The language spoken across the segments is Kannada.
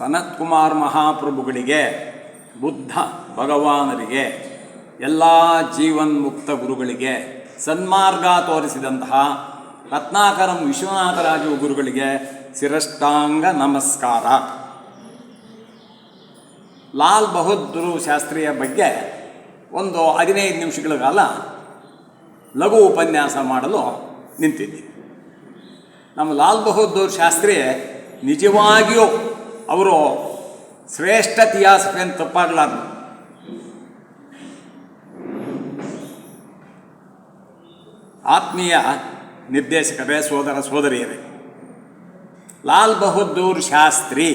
ಸನತ್ಕುಮಾರ್ ಮಹಾಪ್ರಭುಗಳಿಗೆ, ಬುದ್ಧ ಭಗವಾನರಿಗೆ, ಎಲ್ಲ ಜೀವನ್ಮುಕ್ತ ಗುರುಗಳಿಗೆ, ಸನ್ಮಾರ್ಗ ತೋರಿಸಿದಂತಹ ರತ್ನಾಕರಂ ವಿಶ್ವನಾಥರಾಜು ಗುರುಗಳಿಗೆ ಶಿರಷ್ಟಾಂಗ ನಮಸ್ಕಾರ. ಲಾಲ್ ಬಹದ್ದೂರ್ ಶಾಸ್ತ್ರಿಯ ಬಗ್ಗೆ ಒಂದು ಹದಿನೈದು ನಿಮಿಷಗಳ ಕಾಲ ಲಘು ಉಪನ್ಯಾಸ ಮಾಡಲು ನಿಂತಿದ್ದೆ ನಮ್ಮ ಲಾಲ್ ಬಹದ್ದೂರ್ ಶಾಸ್ತ್ರಿ ನಿಜವಾಗಿಯೂ ಅವರು ಶ್ರೇಷ್ಠ ತಿಯಾಸಫಿ ಅಂತ ತಪ್ಪಾಗಲಾರ್ದು. ಆತ್ಮೀಯ ನಿರ್ದೇಶಕರೇ ಸೋದರ ಸೋದರಿಯರೇ, ಲಾಲ್ ಬಹದ್ದೂರ್ ಶಾಸ್ತ್ರಿ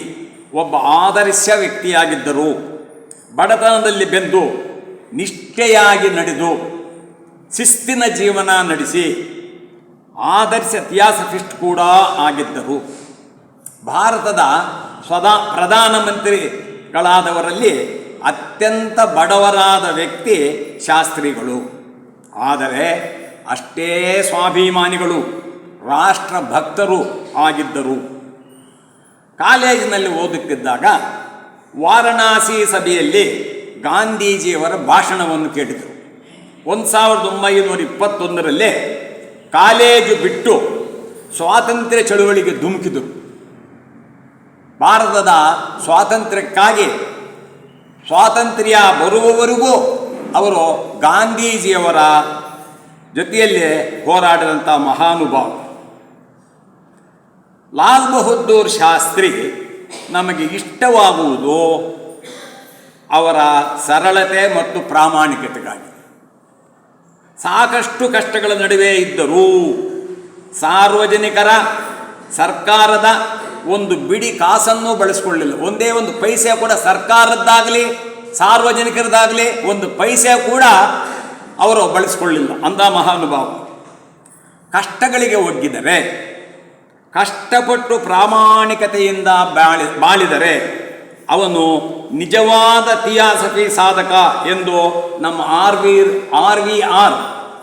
ಒಬ್ಬ ಆದರ್ಶ ವ್ಯಕ್ತಿಯಾಗಿದ್ದರು, ಬಡತನದಲ್ಲಿ ಬೆಂದು ನಿಷ್ಠೆಯಾಗಿ ನಡೆದು ಶಿಸ್ತಿನ ಜೀವನ ನಡೆಸಿ ಆದರ್ಶ ಥಿಯಾಸಫಿಸ್ಟ್ ಕೂಡ ಆಗಿದ್ದರು. ಭಾರತದ ಸ್ವದಾ ಪ್ರಧಾನಮಂತ್ರಿಗಳಾದವರಲ್ಲಿ ಅತ್ಯಂತ ಬಡವರಾದ ವ್ಯಕ್ತಿ ಶಾಸ್ತ್ರಿಗಳು. ಆದರೆ ಅಷ್ಟೇ ಸ್ವಾಭಿಮಾನಿಗಳು ರಾಷ್ಟ್ರ ಭಕ್ತರು ಆಗಿದ್ದರು. ಕಾಲೇಜಿನಲ್ಲಿ ಓದುತ್ತಿದ್ದಾಗ ವಾರಣಾಸಿ ಸಭೆಯಲ್ಲಿ ಗಾಂಧೀಜಿಯವರ ಭಾಷಣವನ್ನು ಕೇಳಿದರು. ಒಂದು ಸಾವಿರದ ಒಂಬೈನೂರ ಇಪ್ಪತ್ತೊಂದರಲ್ಲೇ ಕಾಲೇಜು ಬಿಟ್ಟು ಸ್ವಾತಂತ್ರ್ಯ ಚಳುವಳಿಗೆ ಧುಮುಕಿದರು. ಭಾರತದ ಸ್ವಾತಂತ್ರ್ಯಕ್ಕಾಗಿ ಸ್ವಾತಂತ್ರ್ಯ ಬರುವವರೆಗೂ ಅವರು ಗಾಂಧೀಜಿಯವರ ಜೊತೆಯಲ್ಲಿ ಹೋರಾಡಿದಂಥ ಮಹಾನುಭಾವ. ಲಾಲ್ ಬಹದ್ದೂರ್ ಶಾಸ್ತ್ರಿ ನಮಗೆ ಇಷ್ಟವಾಗುವುದು ಅವರ ಸರಳತೆ ಮತ್ತು ಪ್ರಾಮಾಣಿಕತೆಗಾಗಿ. ಸಾಕಷ್ಟು ಕಷ್ಟಗಳ ನಡುವೆ ಇದ್ದರೂ ಸಾರ್ವಜನಿಕರ ಸರ್ಕಾರದ ಒಂದು ಬಿಡಿ ಕಾಸನ್ನು ಬಳಸ್ಕೊಳ್ಳಿಲ್ಲ. ಒಂದೇ ಒಂದು ಪೈಸೆ ಕೂಡ ಸರ್ಕಾರದ್ದಾಗಲಿ, ಸಾರ್ವಜನಿಕರದ್ದಾಗಲಿ, ಒಂದು ಪೈಸೆ ಕೂಡ ಅವರು ಬಳಸ್ಕೊಳ್ಳಿಲ್ಲ. ಅಂದ ಮಹಾನುಭಾವ. ಕಷ್ಟಗಳಿಗೆ ಒಗ್ಗಿದರೆ, ಕಷ್ಟಪಟ್ಟು ಪ್ರಾಮಾಣಿಕತೆಯಿಂದ ಬಾಳಿ, ಬಾಳಿದರೆ ಅವನು ನಿಜವಾದ ಥಿಯಾಸಫಿ ಸಾಧಕ ಎಂದು ನಮ್ಮ R V R V R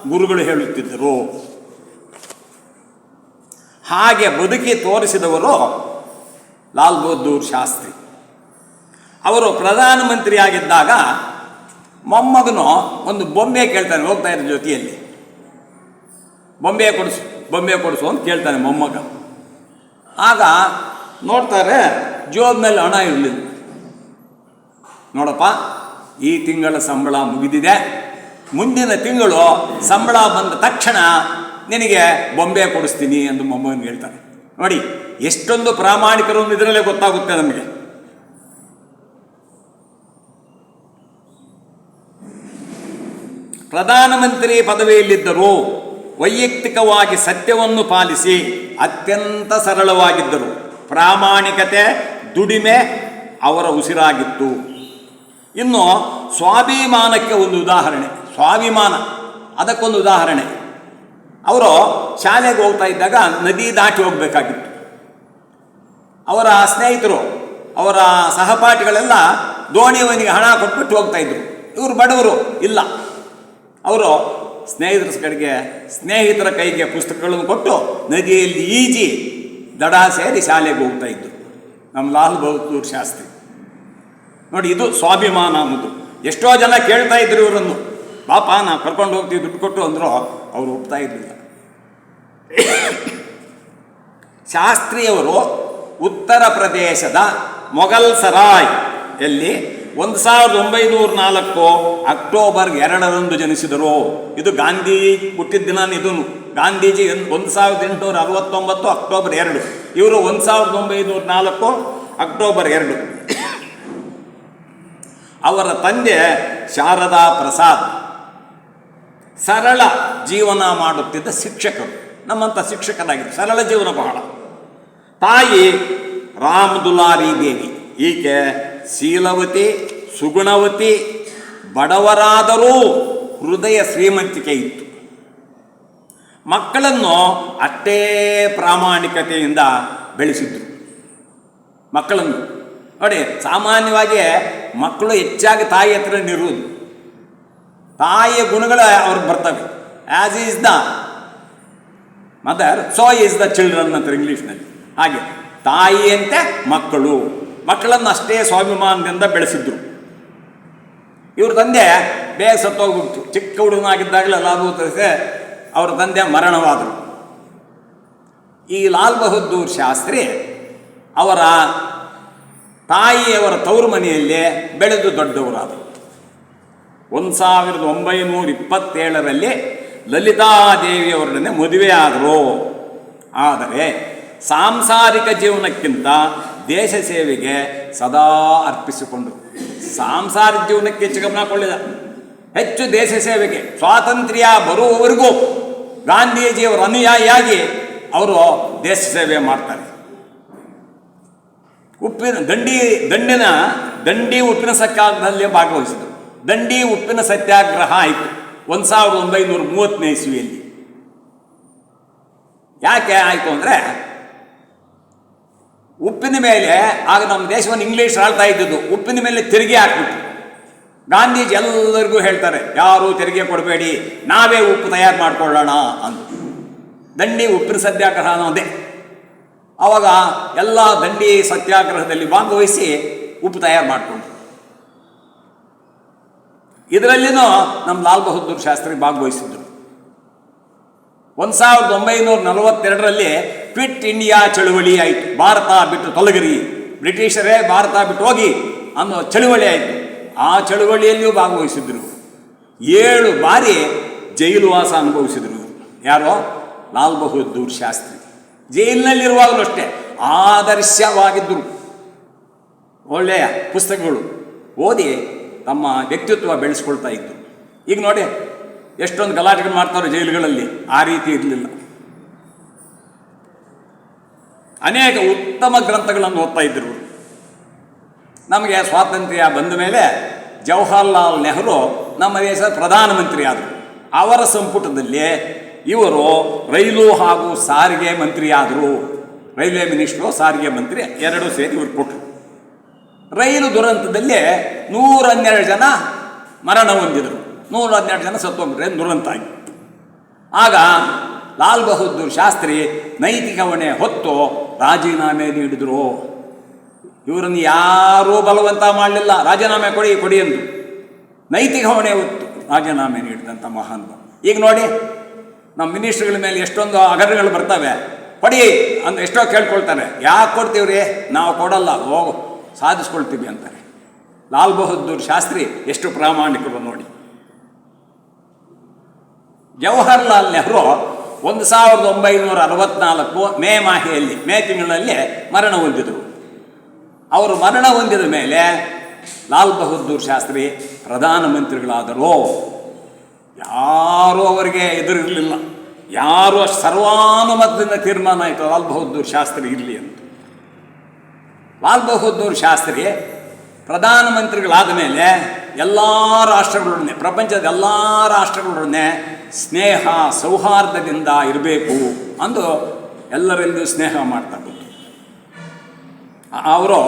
ಗುರುಗಳು ಹೇಳುತ್ತಿದ್ದರು. ಹಾಗೆ ಬದುಕಿ ತೋರಿಸಿದವರು ಲಾಲ್ ಬಹದ್ದೂರ್ ಶಾಸ್ತ್ರಿ. ಅವರು ಪ್ರಧಾನಮಂತ್ರಿಯಾಗಿದ್ದಾಗ ಮೊಮ್ಮಗನು ಒಂದು ಬೊಂಬೆ ಕೇಳ್ತಾನೆ, ಹೋಗ್ತಾ ಇರೋ ಜೊತೆಯಲ್ಲಿ. ಬೊಂಬೆ ಕೊಡಿಸು ಬೊಂಬೆ ಕೊಡಿಸು ಅಂತ ಕೇಳ್ತಾನೆ ಮೊಮ್ಮಗ. ಆಗ ನೋಡ್ತಾರೆ ಜೋಬ್ನಲ್ಲಿ ಹಣ ಇರಲಿಲ್ಲ. ನೋಡಪ್ಪ, ಈ ತಿಂಗಳ ಸಂಬಳ ಮುಗಿದಿದೆ. ಮುಂದಿನ ತಿಂಗಳು ಸಂಬಳ ಬಂದ ತಕ್ಷಣ ನಿನಗೆ ಬೊಂಬೆ ಕೊಡಿಸ್ತೀನಿ ಎಂದು ಮೊಮ್ಮಗನಿಗೆ ಹೇಳ್ತಾನೆ. ನೋಡಿ ಎಷ್ಟೊಂದು ಪ್ರಾಮಾಣಿಕರು ಇದರಲ್ಲೇ ಗೊತ್ತಾಗುತ್ತೆ ನಮಗೆ. ಪ್ರಧಾನಮಂತ್ರಿ ಪದವಿಯಲ್ಲಿದ್ದರು ವೈಯಕ್ತಿಕವಾಗಿ ಸತ್ಯವನ್ನು ಪಾಲಿಸಿ ಅತ್ಯಂತ ಸರಳವಾಗಿದ್ದರು. ಪ್ರಾಮಾಣಿಕತೆ, ದುಡಿಮೆ ಅವರ ಉಸಿರಾಗಿತ್ತು. ಇನ್ನು ಸ್ವಾಭಿಮಾನಕ್ಕೆ ಒಂದು ಉದಾಹರಣೆ, ಸ್ವಾಭಿಮಾನ, ಅದಕ್ಕೊಂದು ಉದಾಹರಣೆ. ಅವರು ಶಾಲೆಗೆ ಹೋಗ್ತಾ ಇದ್ದಾಗ ನದಿ ದಾಟಿ ಹೋಗಬೇಕಾಗಿತ್ತು. ಅವರ ಸ್ನೇಹಿತರು, ಅವರ ಸಹಪಾಠಿಗಳೆಲ್ಲ ದೋಣಿಯವನಿಗೆ ಹಣ ಕೊಟ್ಬಿಟ್ಟು ಹೋಗ್ತಾ ಇದ್ರು. ಇವರು ಬಡವರು ಇಲ್ಲ. ಅವರು ಸ್ನೇಹಿತರ ಕಡೆಗೆ, ಸ್ನೇಹಿತರ ಕೈಗೆ ಪುಸ್ತಕಗಳನ್ನು ಕೊಟ್ಟು ನದಿಯಲ್ಲಿ ಈಜಿ ದಡ ಸೇರಿ ಶಾಲೆಗೆ ಹೋಗ್ತಾ ಇದ್ರು. ನಮ್ಮ ಲಾಲ್ ಬಹದ್ದೂರ್ ಶಾಸ್ತ್ರಿ. ನೋಡಿ, ಇದು ಸ್ವಾಭಿಮಾನ ಅನ್ನೋದು. ಎಷ್ಟೋ ಜನ ಕೇಳ್ತಾ ಇದ್ರು ಇವರನ್ನು. ಪಾಪ ನಾ ಕರ್ಕೊಂಡು ಹೋಗ್ತೀವಿ, ದುಡ್ಡು ಕೊಟ್ಟು ಅಂದರು ಅವರು ಒಪ್ತಾ ಇರಲಿಲ್ಲ. ಶಾಸ್ತ್ರಿಯವರು ಉತ್ತರ ಪ್ರದೇಶದ ಮೊಘಲ್ ಸರಾಯ್. ಎಲ್ಲಿ? ಒಂದು ಸಾವಿರದ ಒಂಬೈನೂರ ನಾಲ್ಕು ಅಕ್ಟೋಬರ್ ಎರಡರಂದು ಜನಿಸಿದರು. ಇದು ಗಾಂಧಿ ಹುಟ್ಟಿದ ದಿನ ಇದು ಗಾಂಧೀಜಿ ಒಂದು ಸಾವಿರದ ಎಂಟುನೂರ ಅರವತ್ತೊಂಬತ್ತು ಅಕ್ಟೋಬರ್ ಎರಡು. ಇವರು ಒಂದು ಸಾವಿರದ ಒಂಬೈನೂರ ನಾಲ್ಕು ಅಕ್ಟೋಬರ್ ಎರಡು. ಅವರ ತಂದೆ ಶಾರದಾ ಪ್ರಸಾದ್. ಸರಳ ಜೀವನ ಮಾಡುತ್ತಿದ್ದ ಶಿಕ್ಷಕರು. ನಮ್ಮಂಥ ಶಿಕ್ಷಕರಾಗಿದ್ದರು ಸರಳ ಜೀವನ ಬಹಳ. ತಾಯಿ ರಾಮ್ ದುಲಾರಿ ದೇವಿ. ಈಕೆ ಶೀಲವತಿ, ಸುಗುಣವತಿ, ಬಡವರಾದರೂ ಹೃದಯ ಶ್ರೀಮಂತಿಕೆ ಇತ್ತು. ಮಕ್ಕಳನ್ನು ಅಷ್ಟೇ ಪ್ರಾಮಾಣಿಕತೆಯಿಂದ ಬೆಳೆಸಿದ್ರು. ಮಕ್ಕಳನ್ನು. ನೋಡಿ, ಸಾಮಾನ್ಯವಾಗಿ ಮಕ್ಕಳು ಹೆಚ್ಚಾಗಿ ತಾಯಿ ಹತ್ರ ಇರುವುದು ತಾಯಿಯ ಗುಣಗಳು ಅವ್ರಿಗೆ ಬರ್ತವೆ. As is the mother so is the children ಅಂತ ಇಂಗ್ಲೀಷ್ನಲ್ಲಿ ಹಾಗೆ ತಾಯಿಯಂತೆ ಮಕ್ಕಳು. ಮಕ್ಕಳನ್ನು ಅಷ್ಟೇ ಸ್ವಾಭಿಮಾನದಿಂದ ಬೆಳೆಸಿದ್ರು. ಇವ್ರ ತಂದೆ ಬೇಗ ಸತ್ತೋಗ್ಬಿಡ್ತು. ಚಿಕ್ಕ ಹುಡುಗನಾಗಿದ್ದಾಗಲೇ ಲಾಲ್ ಬಹದ್ದೂರ್ ಅವರ ತಂದೆ ಮರಣವಾದರು. ಈ ಲಾಲ್ ಬಹದ್ದೂರ್ ಶಾಸ್ತ್ರಿ ಅವರ ತಾಯಿಯವರ ತವರು ಮನೆಯಲ್ಲೇ ಬೆಳೆದು ದೊಡ್ಡವರಾದರು. ಒಂದು ಸಾವಿರದ ಒಂಬೈನೂರ ಇಪ್ಪತ್ತೇಳರಲ್ಲಿ ಲಲಿತಾದೇವಿಯವರೊಡನೆ ಮದುವೆಯಾದರು. ಆದರೆ ಸಾಂಸಾರಿಕ ಜೀವನಕ್ಕಿಂತ ದೇಶ ಸೇವೆಗೆ ಸದಾ ಅರ್ಪಿಸಿಕೊಂಡು ಸಾಂಸಾರಿಕ ಜೀವನಕ್ಕೆ ಹೆಚ್ಚು ಗಮನ ಕೊಳ್ಳಿದ ಹೆಚ್ಚು ದೇಶ ಸೇವೆಗೆ ಸ್ವಾತಂತ್ರ್ಯ ಬರುವವರೆಗೂ ಗಾಂಧೀಜಿಯವರ ಅನುಯಾಯಿಯಾಗಿ ಅವರು ದೇಶ ಸೇವೆ ಮಾಡ್ತಾರೆ. ಉಪ್ಪಿನ ದಂಡಿ, ದಂಡಿನ, ದಂಡಿ ಉಪ್ಪಿನ ಸತ್ಯಾಗ್ರಹದಲ್ಲಿ ಭಾಗವಹಿಸಿದರು. ದಂಡಿ ಉಪ್ಪಿನ ಸತ್ಯಾಗ್ರಹ ಆಯಿತು ಒಂದು ಸಾವಿರದ ಒಂಬೈನೂರ ಮೂವತ್ತನೇ ಇಸ್ವಿಯಲ್ಲಿ. ಯಾಕೆ ಆಯಿತು ಅಂದರೆ ಉಪ್ಪಿನ ಮೇಲೆ, ಆಗ ನಮ್ಮ ದೇಶವನ್ನು ಇಂಗ್ಲೀಷ್ ಆಳ್ತಾ ಇದ್ದದ್ದು, ಉಪ್ಪಿನ ಮೇಲೆ ತೆರಿಗೆ ಹಾಕ್ಬಿಟ್ಟು ಗಾಂಧೀಜಿ ಎಲ್ಲರಿಗೂ ಹೇಳ್ತಾರೆ, ಯಾರು ತೆರಿಗೆ ಕೊಡಬೇಡಿ, ನಾವೇ ಉಪ್ಪು ತಯಾರು ಮಾಡಿಕೊಳ್ಳೋಣ ಅಂತ ದಂಡಿ ಉಪ್ಪಿನ ಸತ್ಯಾಗ್ರಹ ಅನ್ನೋದೇ ಆವಾಗ ಎಲ್ಲ ದಂಡಿ ಸತ್ಯಾಗ್ರಹದಲ್ಲಿ ಭಾಗವಹಿಸಿ ಉಪ್ಪು ತಯಾರು ಮಾಡಿಕೊಂಡ್ರು. ಇದರಲ್ಲಿನೂ ನಮ್ಮ ಲಾಲ್ ಬಹದ್ದೂರ್ ಶಾಸ್ತ್ರಿ ಭಾಗವಹಿಸಿದ್ರು. ಒಂದು ಸಾವಿರದ ಒಂಬೈನೂರ ನಲವತ್ತೆರಡರಲ್ಲಿ ಕ್ವಿಟ್ ಇಂಡಿಯಾ ಚಳುವಳಿ ಆಯಿತು. ಭಾರತ ಬಿಟ್ಟು ತೊಲಗಿರಿ. ಬ್ರಿಟಿಷರೇ ಭಾರತ ಬಿಟ್ಟು ಹೋಗಿ ಅನ್ನೋ ಚಳುವಳಿ ಆಯಿತು. ಆ ಚಳುವಳಿಯಲ್ಲಿಯೂ ಭಾಗವಹಿಸಿದ್ರು. ಏಳು ಬಾರಿ ಜೈಲು ವಾಸ ಅನುಭವಿಸಿದರು. ಯಾರೋ? ಲಾಲ್ ಬಹದ್ದೂರ್ ಶಾಸ್ತ್ರಿ. ಜೈಲಿನಲ್ಲಿರುವಾಗಲೂ ಅಷ್ಟೇ ಆದರ್ಶವಾಗಿದ್ದರು ಒಳ್ಳೆಯ ಪುಸ್ತಕಗಳು ಓದಿ ತಮ್ಮ ವ್ಯಕ್ತಿತ್ವ ಬೆಳೆಸ್ಕೊಳ್ತಾ ಇದ್ದರು ಈಗ ನೋಡಿ, ಎಷ್ಟೊಂದು ಗಲಾಟೆಗಳು ಮಾಡ್ತಾರೆ ಜೈಲುಗಳಲ್ಲಿ. ಆ ರೀತಿ ಇರಲಿಲ್ಲ. ಅನೇಕ ಉತ್ತಮ ಗ್ರಂಥಗಳನ್ನು ಓದ್ತಾ ಇದ್ದರು. ನಮಗೆ ಸ್ವಾತಂತ್ರ್ಯ ಬಂದ ಮೇಲೆ ಜವಹರ್ಲಾಲ್ ನೆಹರು ನಮ್ಮ ದೇಶದ ಪ್ರಧಾನಮಂತ್ರಿ ಆದರು ಅವರ ಸಂಪುಟದಲ್ಲಿ ಇವರು ರೈಲು ಹಾಗೂ ಸಾರಿಗೆ ಮಂತ್ರಿ ಆದರು ರೈಲ್ವೆ ಮಿನಿಸ್ಟ್ರು, ಸಾರಿಗೆ ಮಂತ್ರಿ ಎರಡೂ ಸೇರಿ ಇವರು ಕೊಟ್ಟರು. ರೈಲು ದುರಂತದಲ್ಲಿ ನೂರ ಹನ್ನೆರಡು ಜನ ಮರಣ ಹೊಂದಿದರು. ನೂರ ಹನ್ನೆರಡು ಜನ ಸತ್ತೋಗ್ಬಿಟ್ರೆ ದುರಂತ ಆಗಿ ಆಗ ಲಾಲ್ ಬಹದ್ದೂರ್ ಶಾಸ್ತ್ರಿ ನೈತಿಕ ಹೊಣೆ ಹೊತ್ತು ರಾಜೀನಾಮೆ ನೀಡಿದ್ರು. ಇವರನ್ನು ಯಾರೂ ಬಲವಂತ ಮಾಡಲಿಲ್ಲ. ರಾಜೀನಾಮೆ ಕೊಡಿ ಕೊಡಿ ಎಂದು. ನೈತಿಕ ಹೊಣೆ ಹೊತ್ತು ರಾಜೀನಾಮೆ ನೀಡಿದಂಥ ಮಹಾನ್ ಈಗ ನೋಡಿ, ನಮ್ಮ ಮಿನಿಸ್ಟ್ರಿಗಳ ಮೇಲೆ ಎಷ್ಟೊಂದು ಅಗರಣಗಳು ಬರ್ತವೆ. ಕೊಡಿ ಅಂತ ಎಷ್ಟೋ ಕೇಳ್ಕೊಳ್ತಾರೆ. ಯಾಕೆ ಕೊಡ್ತೀವ್ರಿ? ನಾವು ಕೊಡಲ್ಲ, ಹೋಗು, ಸಾಧಿಸ್ಕೊಳ್ತೀವಿ ಅಂತಾರೆ. ಲಾಲ್ ಬಹದ್ದೂರ್ ಶಾಸ್ತ್ರಿ ಎಷ್ಟು ಪ್ರಾಮಾಣಿಕರು ನೋಡಿ. ಜವಾಹರ್ಲಾಲ್ ನೆಹರು ಒಂದು ಸಾವಿರದ ಒಂಬೈನೂರ ಅರವತ್ನಾಲ್ಕು ಮೇ ಮಾಹೆಯಲ್ಲಿ, ಮೇ ತಿಂಗಳಲ್ಲಿ ಮರಣ ಹೊಂದಿದರು. ಅವರು ಮರಣ ಹೊಂದಿದ ಮೇಲೆ ಲಾಲ್ ಬಹದ್ದೂರ್ ಶಾಸ್ತ್ರಿ ಪ್ರಧಾನಮಂತ್ರಿಗಳಾದರು ಯಾರೂ ಅವರಿಗೆ ಎದುರಿರಲಿಲ್ಲ. ಯಾರು ಅಷ್ಟು ಸರ್ವಾನುಮತದಿಂದ ತೀರ್ಮಾನ ಆಯಿತು, ಲಾಲ್ ಬಹದ್ದೂರ್ ಶಾಸ್ತ್ರಿ ಇರಲಿ ಅಂತ. ಲಾಲ್ ಬಹದ್ದೂರ್ ಶಾಸ್ತ್ರಿ ಪ್ರಧಾನಮಂತ್ರಿಗಳಾದ ಮೇಲೆ ಎಲ್ಲ ರಾಷ್ಟ್ರಗಳೊಡನೆ, ಪ್ರಪಂಚದ ಎಲ್ಲ ರಾಷ್ಟ್ರಗಳೊಡನೆ ಸ್ನೇಹ ಸೌಹಾರ್ದದಿಂದ ಇರಬೇಕು ಅಂದು ಎಲ್ಲರಲ್ಲೂ ಸ್ನೇಹ ಮಾಡ್ತಾ ಬಂತು ಅವರು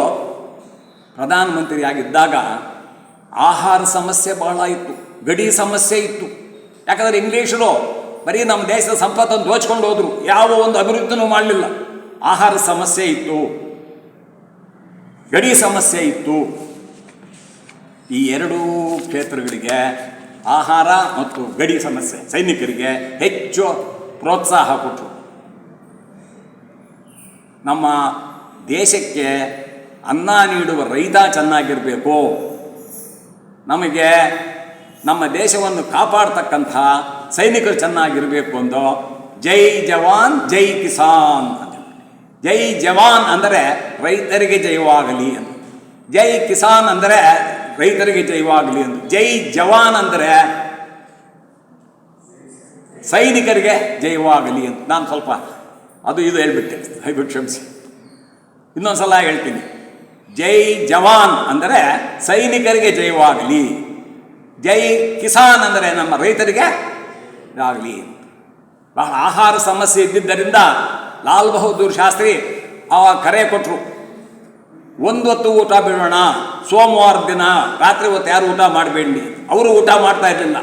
ಪ್ರಧಾನಮಂತ್ರಿಯಾಗಿದ್ದಾಗ ಆಹಾರ ಸಮಸ್ಯೆ ಬಹಳ ಇತ್ತು, ಗಡಿ ಸಮಸ್ಯೆ ಇತ್ತು. ಯಾಕಂದರೆ ಇಂಗ್ಲೀಷರು ಬರೀ ನಮ್ಮ ದೇಶದ ಸಂಪತ್ತನ್ನು ದೋಚ್ಕೊಂಡು ಹೋದರು, ಯಾವ ಒಂದು ಅಭಿವೃದ್ಧಿನೂ ಮಾಡಲಿಲ್ಲ. ಆಹಾರ ಸಮಸ್ಯೆ ಇತ್ತು, ಗಡಿ ಸಮಸ್ಯೆ ಇತ್ತು. ಈ ಎರಡೂ ಕ್ಷೇತ್ರಗಳಿಗೆ ಆಹಾರ ಮತ್ತು ಗಡಿ ಸಮಸ್ಯೆ. ಸೈನಿಕರಿಗೆ ಹೆಚ್ಚು ಪ್ರೋತ್ಸಾಹ ಕೊಟ್ಟರು ನಮ್ಮ ದೇಶಕ್ಕೆ ಅನ್ನ ನೀಡುವ ರೈತ ಚೆನ್ನಾಗಿರಬೇಕು. ನಮಗೆ ನಮ್ಮ ದೇಶವನ್ನು ಕಾಪಾಡ್ತಕ್ಕಂಥ ಸೈನಿಕರು ಚೆನ್ನಾಗಿರಬೇಕು ಅಂದು ಜೈ ಜವಾನ್, ಜೈ ಕಿಸಾನ್ ಅಂತ ಜೈ ಜವಾನ್ ಅಂದರೆ ರೈತರಿಗೆ ಜಯವಾಗಲಿ ಅಂತ. ಜೈ ಕಿಸಾನ್ ಅಂದರೆ ರೈತರಿಗೆ ಜೈವಾಗಲಿ ಅಂತ ಜೈ ಜವಾನ್ ಅಂದರೆ ಸೈನಿಕರಿಗೆ ಜೈವಾಗಲಿ ಅಂತ. ನಾನು ಸ್ವಲ್ಪ ಅದು ಇದು ಹೇಳ್ಬಿಟ್ಟೆ. ದಯವಿಟ್ಟು ಕ್ಷಮಿಸಿ. ಇನ್ನೊಂದು ಸಲ ಹೇಳ್ತೀನಿ. ಜೈ ಜವಾನ್ ಅಂದರೆ ಸೈನಿಕರಿಗೆ ಜೈವಾಗಲಿ ಜೈ ಕಿಸಾನ್ ಅಂದರೆ ನಮ್ಮ ರೈತರಿಗೆ ಆಗಲಿ ಬಹಳ ಆಹಾರ ಸಮಸ್ಯೆ ಇದ್ದಿದ್ದರಿಂದ ಲಾಲ್ ಬಹದ್ದೂರ್ ಶಾಸ್ತ್ರಿ ಆ ಕರೆ ಕೊಟ್ಟರು ಒಂದು ಹೊತ್ತು ಊಟ ಬಿಡೋಣ. ಸೋಮವಾರ ದಿನ ರಾತ್ರಿ ಹೊತ್ತು ಯಾರು ಊಟ ಮಾಡಬೇಡಿ. ಅವರು ಊಟ ಮಾಡ್ತಾ ಇರಲಿಲ್ಲ.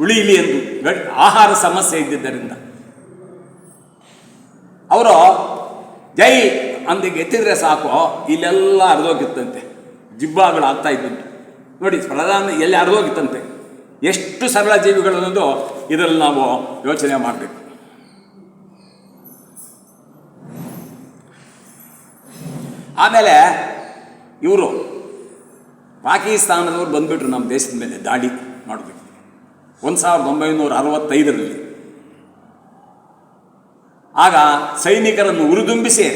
ಉಳಿಯಲಿ ಎಂದು ಆಹಾರ ಸಮಸ್ಯೆ ಇದ್ದಿದ್ದರಿಂದ. ಅವರು ಜೈ ಅಂದಿಗೆ ಎತ್ತಿದ್ರೆ ಸಾಕು. ಇಲ್ಲೆಲ್ಲ ಹರಿದೋಗಿತ್ತಂತೆ. ಜಿಬ್ಬಾಗಳು ಆಗ್ತಾ ಇದ್ದಂತೆ ನೋಡಿ, ಪ್ರಧಾನ ಎಲ್ಲಿ ಹರಿದೋಗಿತ್ತಂತೆ. ಎಷ್ಟು ಸರಳ ಜೀವಿಗಳು ಅನ್ನೋದು ಇದರಲ್ಲಿ ನಾವು ಯೋಚನೆ ಮಾಡಬೇಕು. ಆಮೇಲೆ ಇವರು ಪಾಕಿಸ್ತಾನದವ್ರು ಬಂದುಬಿಟ್ರು ನಮ್ಮ ದೇಶದ ಮೇಲೆ ದಾಳಿ ಮಾಡಬೇಕು. ಒಂದು ಸಾವಿರದ ಒಂಬೈನೂರ ಅರವತ್ತೈದರಲ್ಲಿ. ಆಗ ಸೈನಿಕರನ್ನು ಉರಿದುಂಬಿಸಿ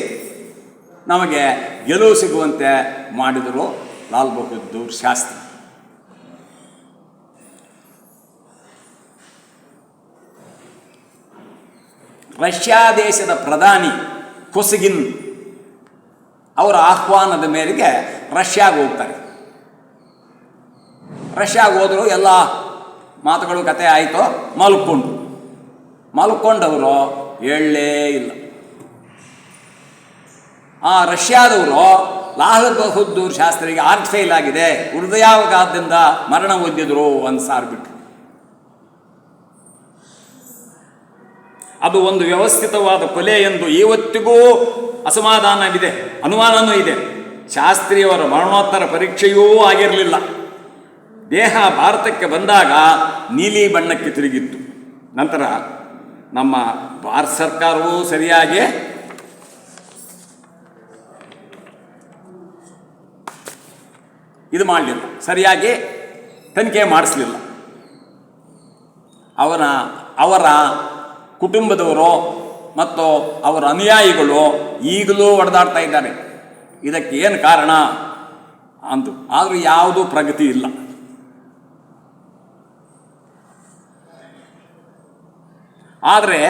ನಮಗೆ ಗೆಲುವು ಸಿಗುವಂತೆ ಮಾಡಿದರು ಲಾಲ್ ಬಹದ್ದೂರ್ ಶಾಸ್ತ್ರಿ. ರಷ್ಯಾ ದೇಶದ ಪ್ರಧಾನಿ ಕೊಸಗಿನ್ ಅವರ ಆಹ್ವಾನದ ಮೇರೆಗೆ ರಷ್ಯಾಗೆ ಹೋಗ್ತಾರೆ. ರಷ್ಯಾಗೆ ಹೋದರು ಎಲ್ಲ ಮಾತುಗಳು ಕತೆ ಆಯಿತು ಮಲ್ಕೊಂಡು ಮಲ್ಕೊಂಡವರು ಹೇಳಲೇ ಇಲ್ಲ. ಆ ರಷ್ಯಾದವರು ಲಾಲ್ ಬಹದ್ದೂರ್ ಶಾಸ್ತ್ರಿಗೆ ಆರ್ಟ್ ಫೇಲ್ ಆಗಿದೆ ಹೃದಯಾವಘಾತದಿಂದ ಮರಣ ಹೊಂದಿದ್ರು ಒಂದು ಸಾರು ಅದು ಒಂದು ವ್ಯವಸ್ಥಿತವಾದ ಕೊಲೆ ಎಂದು ಇವತ್ತಿಗೂ ಅಸಮಾಧಾನವಿದೆ ಅನುಮಾನವೂ ಇದೆ. ಶಾಸ್ತ್ರಿಯವರ ಮರಣೋತ್ತರ ಪರೀಕ್ಷೆಯೂ ಆಗಿರಲಿಲ್ಲ. ದೇಹ ಭಾರತಕ್ಕೆ ಬಂದಾಗ ನೀಲಿ ಬಣ್ಣಕ್ಕೆ ತಿರುಗಿತ್ತು. ನಂತರ ನಮ್ಮ ಭಾರತ ಸರ್ಕಾರವೂ ಸರಿಯಾಗಿ ಇದು ಮಾಡಲಿಲ್ಲ. ಸರಿಯಾಗಿ ತನಿಖೆ ಮಾಡಿಸಲಿಲ್ಲ. ಅವನ ಅವರ ಕುಟುಂಬದವರು ಮತ್ತು ಅವರ ಅನುಯಾಯಿಗಳು ಈಗಲೂ ಹೊಡೆದಾಡ್ತಾ ಇದ್ದಾರೆ. ಇದಕ್ಕೆ ಏನು ಕಾರಣ? ಅಂದು, ಆದರೂ ಯಾವುದೂ ಪ್ರಗತಿ ಇಲ್ಲ. ಆದರೆ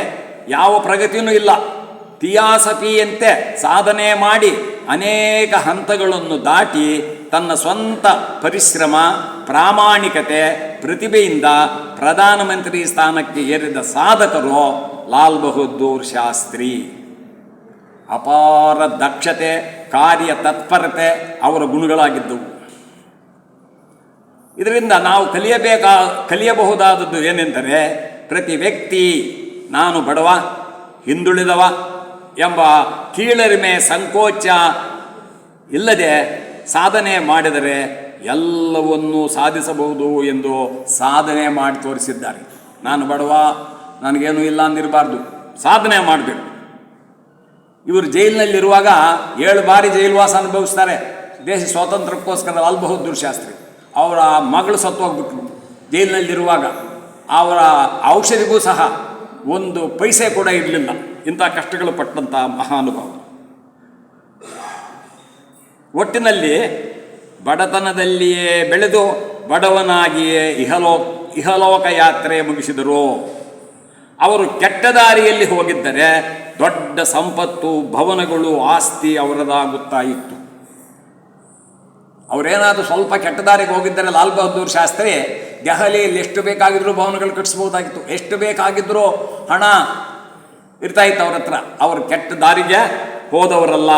ಯಾವ ಪ್ರಗತಿಯೂ ಇಲ್ಲ. ತಿಯಾಸಪಿಯಂತೆ ಸಾಧನೆ ಮಾಡಿ ಅನೇಕ ಹಂತಗಳನ್ನು ದಾಟಿ ತನ್ನ ಸ್ವಂತ ಪರಿಶ್ರಮ, ಪ್ರಾಮಾಣಿಕತೆ, ಪ್ರತಿಭೆಯಿಂದ ಪ್ರಧಾನಮಂತ್ರಿ ಸ್ಥಾನಕ್ಕೆ ಏರಿದ ಸಾಧಕರು ಲಾಲ್ ಬಹದ್ದೂರ್ ಶಾಸ್ತ್ರಿ. ಅಪಾರ ದಕ್ಷತೆ, ಕಾರ್ಯ ತತ್ಪರತೆ ಅವರ ಗುಣಗಳಾಗಿದ್ದವು. ಇದರಿಂದ ನಾವು ಕಲಿಯಬೇಕಾ, ಕಲಿಯಬಹುದಾದದ್ದು ಏನೆಂದರೆ ಪ್ರತಿ ವ್ಯಕ್ತಿ ನಾನು ಬಡವ, ಹಿಂದುಳಿದವ ಎಂಬ ಕೀಳರಿಮೆ ಸಂಕೋಚ ಇಲ್ಲದೆ ಸಾಧನೆ ಮಾಡಿದರೆ ಎಲ್ಲವನ್ನೂ ಸಾಧಿಸಬಹುದು ಎಂದು ಸಾಧನೆ ಮಾಡಿ ತೋರಿಸಿದ್ದಾರೆ. ನಾನು ಬಡವ, ನನಗೇನು ಇಲ್ಲ ಅಂದಿರಬಾರ್ದು. ಸಾಧನೆ ಮಾಡಬೇಕು. ಇವರು ಜೈಲಿನಲ್ಲಿರುವಾಗ ಏಳು ಬಾರಿ ಜೈಲುವಾಸ ಅನುಭವಿಸ್ತಾರೆ. ದೇಶ ಸ್ವಾತಂತ್ರ್ಯಕ್ಕೋಸ್ಕರ ಲಾಲ್ ಬಹದ್ದೂರ್ ಶಾಸ್ತ್ರಿ. ಅವರ ಮಗಳು ಸತ್ತೋಗ್ಬಿಟ್ರು ಜೈಲಿನಲ್ಲಿರುವಾಗ ಅವರ ಔಷಧಿಗೂ ಸಹ ಒಂದು ಪೈಸೆ ಕೂಡ ಇರಲಿಲ್ಲ. ಇಂಥ ಕಷ್ಟಗಳು ಪಟ್ಟಂಥ ಮಹಾನುಭಾವ ಒಟ್ಟಿನಲ್ಲಿ ಬಡತನದಲ್ಲಿಯೇ ಬೆಳೆದು ಬಡವನಾಗಿಯೇ ಇಹಲೋ ಇಹಲೋಕ ಯಾತ್ರೆ ಮುಗಿಸಿದರು. ಅವರು ಕೆಟ್ಟ ದಾರಿಯಲ್ಲಿ ಹೋಗಿದ್ದರೆ ದೊಡ್ಡ ಸಂಪತ್ತು, ಭವನಗಳು, ಆಸ್ತಿ ಅವರದಾಗುತ್ತಾ ಇತ್ತು. ಅವರೇನಾದರೂ ಸ್ವಲ್ಪ ಕೆಟ್ಟ ದಾರಿಗೆ ಹೋಗಿದ್ದರೆ ಲಾಲ್ ಬಹದ್ದೂರ್ ಶಾಸ್ತ್ರಿ, ದೆಹಲಿಯಲ್ಲಿ ಎಷ್ಟು ಬೇಕಾಗಿದ್ದರೂ ಭವನಗಳು ಕಟ್ಟಿಸ್ಬೋದಾಗಿತ್ತು. ಎಷ್ಟು ಬೇಕಾಗಿದ್ದರೂ ಹಣ ಇರ್ತಾ ಇತ್ತು ಅವ್ರ ಹತ್ರ. ಅವರು ಕೆಟ್ಟ ದಾರಿಗೆ ಹೋದವರಲ್ಲ.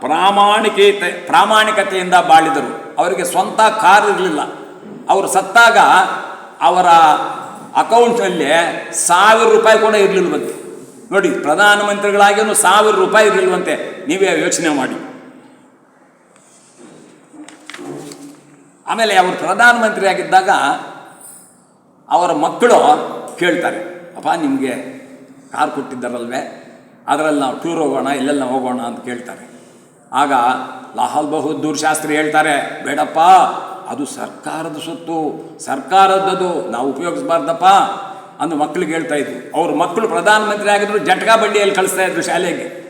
ಪ್ರಾಮಾಣಿಕತೆ, ಪ್ರಾಮಾಣಿಕತೆಯಿಂದ ಬಾಳಿದರು. ಅವರಿಗೆ ಸ್ವಂತ ಕಾರ್ ಇರಲಿಲ್ಲ. ಅವರು ಸತ್ತಾಗ ಅವರ ಅಕೌಂಟ್ನಲ್ಲಿ ಸಾವಿರ ರೂಪಾಯಿ ಕೂಡ ಇರಲಿಲ್ವಂತೆ. ನೋಡಿ ಪ್ರಧಾನಮಂತ್ರಿಗಳಾಗಿಯೂ ಸಾವಿರ ರೂಪಾಯಿ ಇರಲಿಲ್ವಂತೆ. ನೀವೇ ಯೋಚನೆ ಮಾಡಿ. ಆಮೇಲೆ ಅವರು ಪ್ರಧಾನಮಂತ್ರಿ ಆಗಿದ್ದಾಗ ಅವರ ಮಕ್ಕಳು ಕೇಳ್ತಾರೆ, ಅಪ್ಪ, ನಿಮಗೆ ಕಾರ್ ಕೊಟ್ಟಿದ್ದಾರಲ್ವೇ? ಅದರಲ್ಲಿ ನಾವು ಟೂರ್ ಹೋಗೋಣ ಎಲ್ಲೆಲ್ಲ ಹೋಗೋಣ ಅಂತ ಕೇಳ್ತಾರೆ. ಆಗ ಲಾಹಲ್ ಬಹದ್ದೂರ್ ಶಾಸ್ತ್ರಿ ಹೇಳ್ತಾರೆ, ಬೇಡಪ್ಪ, ಅದು ಸರ್ಕಾರದ ಸೊತ್ತು, ಸರ್ಕಾರದ್ದದು, ನಾವು ಉಪಯೋಗಿಸ್ಬಾರ್ದಪ್ಪ ಅಂದು ಮಕ್ಕಳಿಗೆ ಹೇಳ್ತಾ ಇದ್ರು. ಅವ್ರ ಮಕ್ಕಳು ಪ್ರಧಾನಮಂತ್ರಿ ಆಗಿದ್ರು ಜಟ್ಕಾ ಬಂಡಿಯಲ್ಲಿ ಕಳಿಸ್ತಾ ಇದ್ರು ಶಾಲೆಗೆ.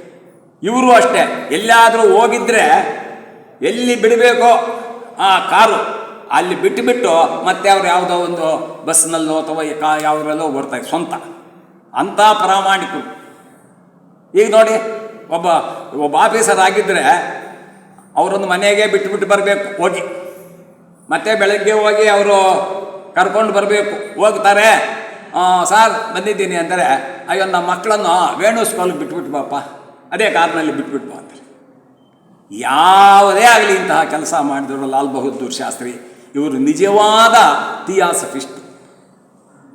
ಇವರು ಅಷ್ಟೇ. ಎಲ್ಲಾದರೂ ಹೋಗಿದ್ರೆ ಎಲ್ಲಿ ಬಿಡಬೇಕೋ ಆ ಕಾರು, ಅಲ್ಲಿ ಬಿಟ್ಟು ಬಿಟ್ಟು ಮತ್ತೆ ಅವ್ರು ಯಾವುದೋ ಒಂದು ಬಸ್ನಲ್ಲೋ ಅಥವಾ ಕಾ ಯಾವುದ್ರಲ್ಲೋ ಬರ್ತಾರೆ ಸ್ವಂತ. ಅಂಥ ಪ್ರಾಮಾಣಿಕರು. ಈಗ ನೋಡಿ ಒಬ್ಬ ಒಬ್ಬ ಆಫೀಸರ್ ಆಗಿದ್ದರೆ ಅವರೊಂದು ಮನೆಗೆ ಬಿಟ್ಟು ಬಿಟ್ಟು ಬರಬೇಕು, ಹೋಗಿ. ಮತ್ತೆ ಬೆಳಗ್ಗೆ ಹೋಗಿ ಅವರು ಕರ್ಕೊಂಡು ಬರಬೇಕು. ಹೋಗ್ತಾರೆ ಸಾರ್, ಬಂದಿದ್ದೀನಿ ಅಂದರೆ, ಅಯ್ಯೋ, ನಮ್ಮ ಮಕ್ಕಳನ್ನು ವೇಣು ಸ್ಕೂಲ್ಗೆ ಬಿಟ್ಬಿಟ್ಟು ಬಾಪ ಅದೇ ಕಾರ್ನಲ್ಲಿ ಬಿಟ್ಬಿಟ್ಟು ಬಾ. ಅಂತಾರೆ ಯಾವುದೇ ಆಗಲಿ ಇಂತಹ ಕೆಲಸ ಮಾಡಿದ್ರು ಲಾಲ್ ಬಹದ್ದೂರ್ ಶಾಸ್ತ್ರಿ. ಇವರು ನಿಜವಾದ ಥಿಯಾಸಫಿಸ್ಟ್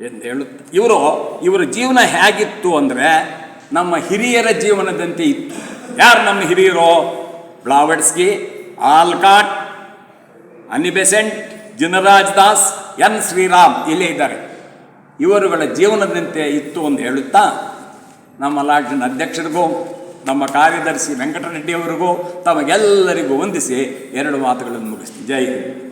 ಎಂದು ಹೇಳುತ್ತೆ ಇವರು, ಇವರ ಜೀವನ ಹೇಗಿತ್ತು ಅಂದರೆ ನಮ್ಮ ಹಿರಿಯರ ಜೀವನದಂತೆ ಇತ್ತು. ಯಾರು ನಮ್ಮ ಹಿರಿಯರು? Blavatsky, Olcott, Annie Besant Jinaraj Das, N Sriram ಇಲ್ಲೇ ಇದ್ದಾರೆ. ಇವರುಗಳ ಜೀವನದಂತೆ ಇತ್ತು ಅಂತ ಹೇಳುತ್ತಾ, ನಮ್ಮ ಲಾಡ್ಜಿನ ಅಧ್ಯಕ್ಷರಿಗೂ, ನಮ್ಮ ಕಾರ್ಯದರ್ಶಿ ವೆಂಕಟರೆಡ್ಡಿಯವರಿಗೂ ತಮಗೆಲ್ಲರಿಗೂ ವಂದಿಸಿ ಎರಡು ಮಾತುಗಳನ್ನು ಮುಗಿಸ್ತೀನಿ. ಜೈ ಹಿಂದ್.